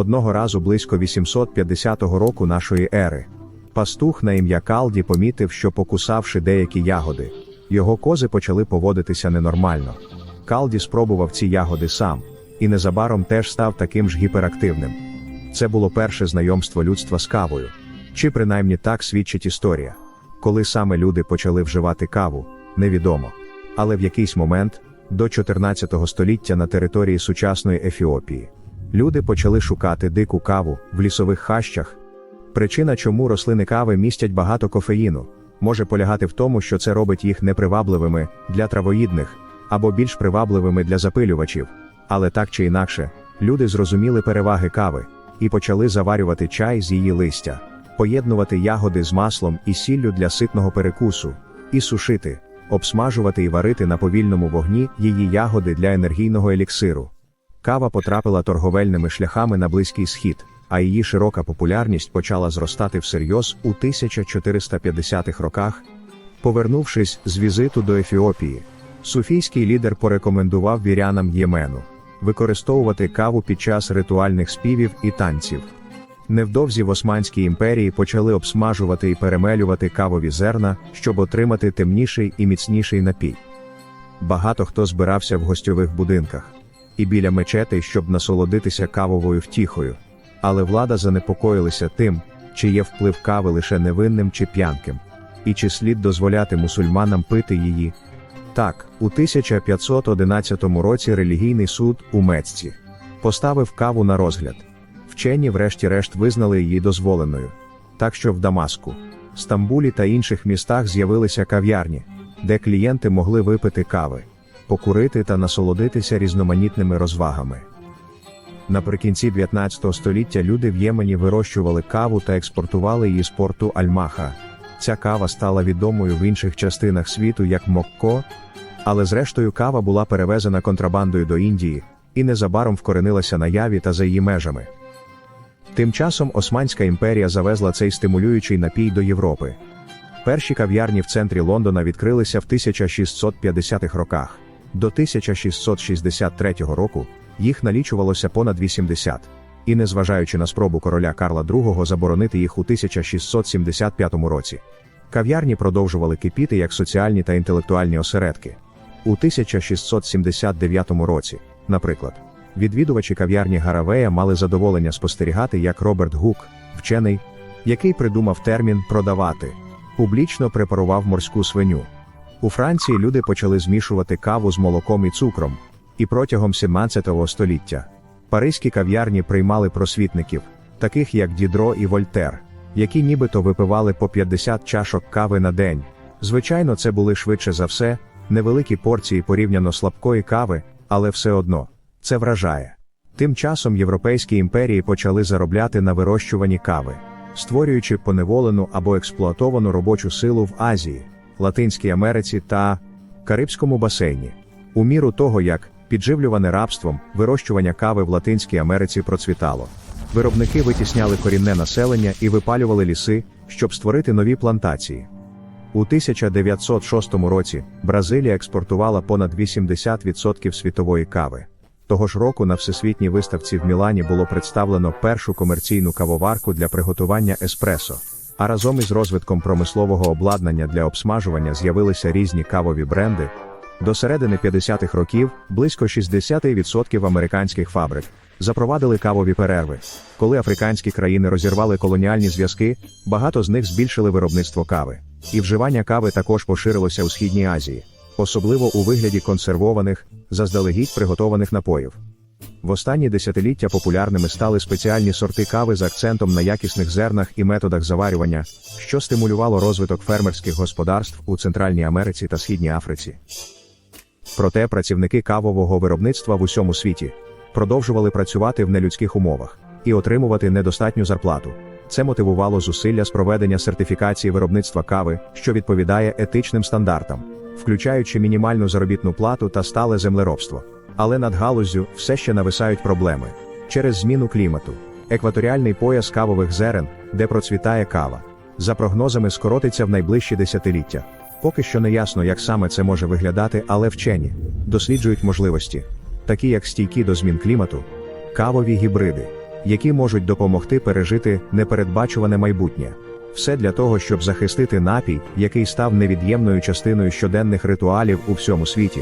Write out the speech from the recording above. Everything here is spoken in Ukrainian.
Одного разу близько 850 року нашої ери. Пастух на ім'я Калді помітив, що покусавши деякі ягоди, його кози почали поводитися ненормально. Калді спробував ці ягоди сам, і незабаром теж став таким ж гіперактивним. Це було перше знайомство людства з кавою. Чи принаймні так свідчить історія. Коли саме люди почали вживати каву, невідомо. Але в якийсь момент, до 14 століття на території сучасної Ефіопії, люди почали шукати дику каву в лісових хащах. Причина, чому рослини кави містять багато кофеїну, може полягати в тому, що це робить їх непривабливими для травоїдних або більш привабливими для запилювачів. Але так чи інакше, люди зрозуміли переваги кави і почали заварювати чай з її листя, поєднувати ягоди з маслом і сіллю для ситного перекусу, і сушити, обсмажувати і варити на повільному вогні її ягоди для енергійного еліксиру. Кава потрапила торговельними шляхами на Близький Схід, а її широка популярність почала зростати всерйоз у 1450-х роках. Повернувшись з візиту до Ефіопії, суфійський лідер порекомендував вірянам Ємену використовувати каву під час ритуальних співів і танців. Невдовзі в Османській імперії почали обсмажувати і перемелювати кавові зерна, щоб отримати темніший і міцніший напій. Багато хто збирався в гостьових будинках і біля мечетей, щоб насолодитися кавовою втіхою. Але влада занепокоїлася тим, чи є вплив кави лише невинним чи п'янким, і чи слід дозволяти мусульманам пити її. Так, у 1511 році релігійний суд у Мецці поставив каву на розгляд. Вчені, врешті-решт, визнали її дозволеною. Так що в Дамаску, Стамбулі та інших містах з'явилися кав'ярні, де клієнти могли випити кави, покурити та насолодитися різноманітними розвагами. Наприкінці 19 століття люди в Ємені вирощували каву та експортували її з порту Альмаха. Ця кава стала відомою в інших частинах світу як Мокко, але зрештою кава була перевезена контрабандою до Індії і незабаром вкоренилася на яві та за її межами. Тим часом Османська імперія завезла цей стимулюючий напій до Європи. Перші кав'ярні в центрі Лондона відкрилися в 1650-х роках. До 1663 року їх налічувалося понад 80, і незважаючи на спробу короля Карла II заборонити їх у 1675 році. Кав'ярні продовжували кипіти як соціальні та інтелектуальні осередки. У 1679 році, наприклад, відвідувачі кав'ярні Гаравея мали задоволення спостерігати, як Роберт Гук, вчений, який придумав термін продавати, публічно препарував морську свиню. У Франції люди почали змішувати каву з молоком і цукром, і протягом 17 століття паризькі кав'ярні приймали просвітників, таких як Дідро і Вольтер, які нібито випивали по 50 чашок кави на день. Звичайно, це були швидше за все, невеликі порції порівняно слабкої кави, але все одно це вражає. Тим часом європейські імперії почали заробляти на вирощуванні кави, створюючи поневолену або експлуатовану робочу силу в Азії, Латинській Америці та Карибському басейні. У міру того, як підживлюване рабством, вирощування кави в Латинській Америці процвітало. Виробники витісняли корінне населення і випалювали ліси, щоб створити нові плантації. У 1906 році Бразилія експортувала понад 80% світової кави. Того ж року на всесвітній виставці в Мілані було представлено першу комерційну кавоварку для приготування еспресо. А разом із розвитком промислового обладнання для обсмажування з'явилися різні кавові бренди. До середини 50-х років близько 60% американських фабрик запровадили кавові перерви. Коли африканські країни розірвали колоніальні зв'язки, багато з них збільшили виробництво кави. І вживання кави також поширилося у Східній Азії, особливо у вигляді консервованих, заздалегідь приготованих напоїв. В останні десятиліття популярними стали спеціальні сорти кави з акцентом на якісних зернах і методах заварювання, що стимулювало розвиток фермерських господарств у Центральній Америці та Східній Африці. Проте працівники кавового виробництва в усьому світі продовжували працювати в нелюдських умовах і отримувати недостатню зарплату. Це мотивувало зусилля з проведення сертифікації виробництва кави, що відповідає етичним стандартам, включаючи мінімальну заробітну плату та стале землеробство. Але над галуззю все ще нависають проблеми через зміну клімату, екваторіальний пояс кавових зерен, де процвітає кава, за прогнозами скоротиться в найближчі десятиліття. Поки що не ясно, як саме це може виглядати, але вчені досліджують можливості, такі як стійкі до змін клімату, кавові гібриди, які можуть допомогти пережити непередбачуване майбутнє. Все для того, щоб захистити напій, який став невід'ємною частиною щоденних ритуалів у всьому світі.